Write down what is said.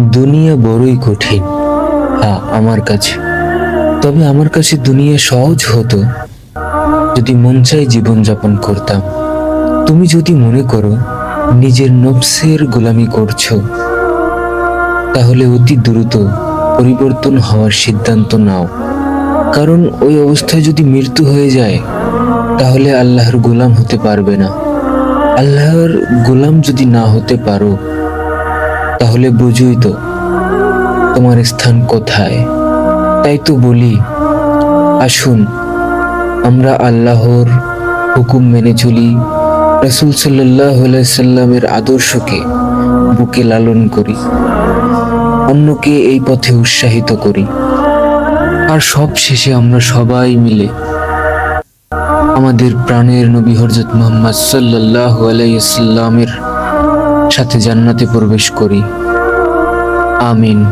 দুনিয়া বড়ই কঠিন। হ্যাঁ আমার কাছে। তবে আমার কাছে দুনিয়া সহজ হতো। যদি মন চাই জীবনযাপন করতাম। তুমি যদি মনে করো নিজের নফসের গোলামি করছ, তাহলে অতি দ্রুত পরিবর্তন হওয়ার সিদ্ধান্ত নাও। কারণ ওই অবস্থায় যদি মৃত্যু হয়ে যায়, তাহলে আল্লাহর গোলাম হতে পারবে না। আল্লাহর গোলাম যদি না হতে পারো তাহলে বুঝুই তো তোমার স্থান কোথায়। তাই তো বলি, আসুন, আমরা আল্লাহর হুকুম মেনে চলি। রসুল সাল্লাহ সাল্লামের আদর্শকে বুকে লালন করি, অন্যকে এই পথে উৎসাহিত করি। আর সব শেষে আমরা সবাই মিলে আমাদের প্রাণের নবী হরজত মোহাম্মদ সাল্লাহ আলাইসাল্লামের সাথে জান্নাতে প্রবেশ করি। আমিন।